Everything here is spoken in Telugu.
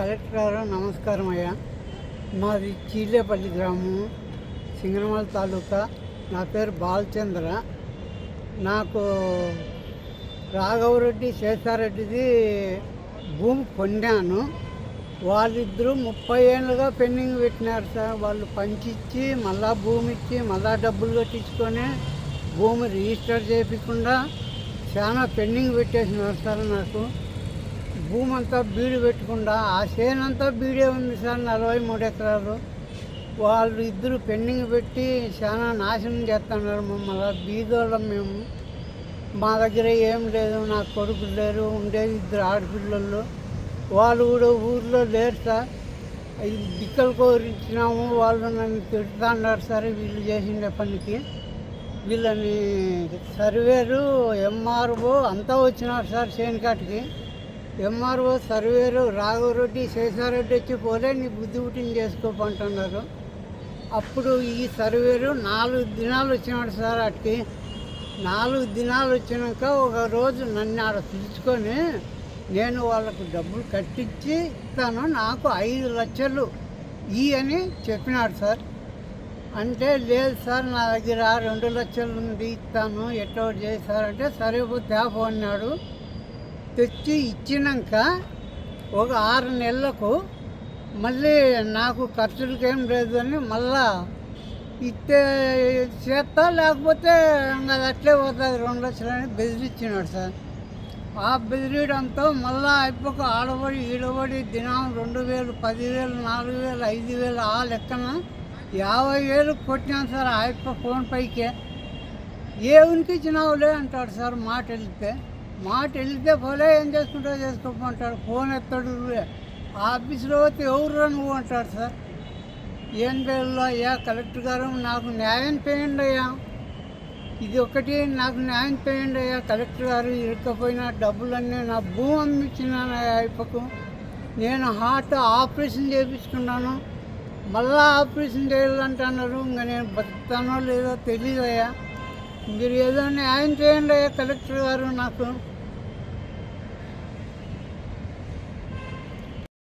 కలెక్టర్ నమస్కారం అయ్యా. మాది చీలేపల్లి గ్రామం సింగనమల తాలూకా. నా పేరు బాలచంద్ర. నాకు రాఘవరెడ్డి శేషారెడ్డిది భూమి కొన్నాను వాళ్ళిద్దరూ ముప్పై ఏళ్ళుగా పెండింగ్ పెట్టినారు సార్. వాళ్ళు పంచిచ్చి మళ్ళా భూమి ఇచ్చి మళ్ళా డబ్బులు కట్టించుకొని భూమి రిజిస్టర్ చేయకుండా చాలా పెండింగ్ పెట్టేసినారు సార్ నాకు. భూమి అంతా బీడు పెట్టకుండా ఆ చేనంతా బీడే ఉంది సార్ నలభై మూడు ఎకరాలు. వాళ్ళు ఇద్దరు పెండింగ్ పెట్టి చాలా నాశనం చేస్తున్నారు మమ్మల్ని. బీదోళ్ళం మేము. మా దగ్గర ఏం లేదు నా కొడుకులు లేరు ఉండేది ఇద్దరు ఆడపిల్లలు. వాళ్ళు కూడా ఊర్లో లేరు సార్. ఇది దిక్కలు కోరించినాము వాళ్ళు నన్ను తిడుతున్నారు సార్ వీళ్ళు చేసిన పనికి. వీళ్ళని సర్వేరు ఎంఆర్ఓ అంతా వచ్చినారు సార్ చేనుకాటికి ఎంఆర్ఓ సర్వేరు రాఘవరెడ్డి శేషారెడ్డి వచ్చి పోలే నీ బుద్ధి పుట్టిన చేసుకోమంటున్నారు. అప్పుడు ఈ సర్వేరు నాలుగు దినాలు వచ్చినాడు సార్ అటుకి నాలుగు దినాలు వచ్చినాక ఒక రోజు నన్ను ఆడ పిలుచుకొని నేను వాళ్ళకు డబ్బులు కట్టించి ఇస్తాను నాకు ఐదు లక్షలు ఈ అని చెప్పినాడు సార్. అంటే లేదు సార్ నా దగ్గర రెండు లక్షలు ఉంది ఇస్తాను ఎట్టో చేశారంటే సరే పో తేపో అన్నాడు. తెచ్చి ఇచ్చినాక ఒక ఆరు నెలలకు మళ్ళీ నాకు ఖర్చులకేం ఏం లేదు అని మళ్ళా ఇస్తే చేస్తా లేకపోతే అది అట్లే పోతుంది. రెండు లక్షలని అని బెదిరించినాడు సార్. ఆ బెదిరియడంతో మళ్ళా అయిపోక ఆడబడి ఈడబడి దినం రెండు వేలు పదివేలు నాలుగు వేలు ఐదు వేలు ఆ లెక్కన యాభై వేలు కొట్టినాను సార్ ఆ యొక్క ఫోన్ పైకే. ఏ ఉనికి ఇచ్చినావులే అంటాడు సార్ మాట వెళ్తే మాట వెళ్తే పోలే ఏం చేసుకుంటావు చేసుకోమంటాడు ఫోన్ ఎత్తాడు ఆఫీసులో పోతే ఎవరు నువ్వు అంటాడు సార్. ఏం పేరులో? అయ్యా కలెక్టర్ గారు నాకు న్యాయం చేయండి అయ్యా. ఇది ఒకటి నాకు న్యాయం చేయండి అయ్యా. కలెక్టర్ గారు ఇరుక్కపోయిన డబ్బులన్నీ నా భూమి అమ్మిచ్చినాను అయ్యా ఇప్పకు. నేను హార్ట్ ఆపరేషన్ చేయించుకున్నాను. మళ్ళా ఆపరేషన్ చేయాలంటున్నారు. ఇంకా నేను బతుకుతానో లేదో తెలియదు అయ్యా మీరు ఏదో న్యాయం చేయండి కలెక్టర్ గారు నాకు